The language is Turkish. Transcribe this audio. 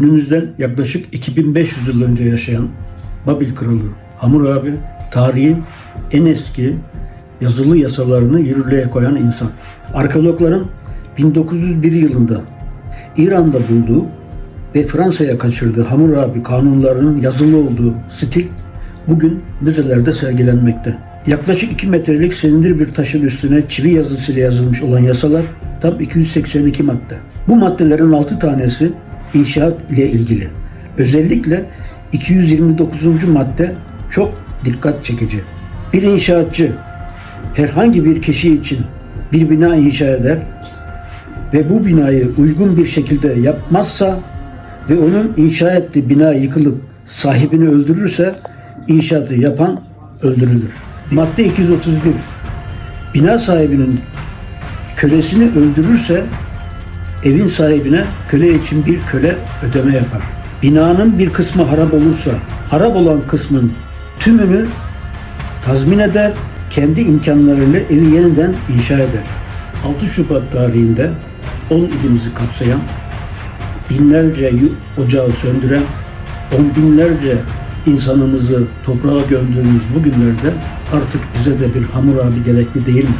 Günümüzden yaklaşık 2500 yıl önce yaşayan Babil Kralı Hammurabi, tarihin en eski yazılı yasalarını yürürlüğe koyan insan. Arkeologların 1901 yılında İran'da bulduğu ve Fransa'ya kaçırdığı Hammurabi kanunlarının yazılı olduğu stil bugün müzelerde sergilenmekte. Yaklaşık 2 metrelik silindir bir taşın üstüne çivi yazısıyla yazılmış olan yasalar tam 282 madde. Bu maddelerin 6 tanesi inşaat ile ilgili. Özellikle 229. madde çok dikkat çekici. Bir inşaatçı herhangi bir kişi için bir bina inşa eder ve bu binayı uygun bir şekilde yapmazsa ve onun inşa ettiği bina yıkılıp sahibini öldürürse inşaatı yapan öldürülür. Madde 231 Bina sahibinin kölesini öldürürse evin sahibine köle için bir köle ödeme yapar. Binanın bir kısmı harap olursa harap olan kısmın tümünü tazmin eder, kendi imkanlarıyla evi yeniden inşa eder. 6 Şubat tarihinde 10 ilimizi kapsayan, binlerce ocağı söndüren, on binlerce insanımızı toprağa gömdüğümüz bu günlerde artık bize de bir Hammurabi gerekli değil mi?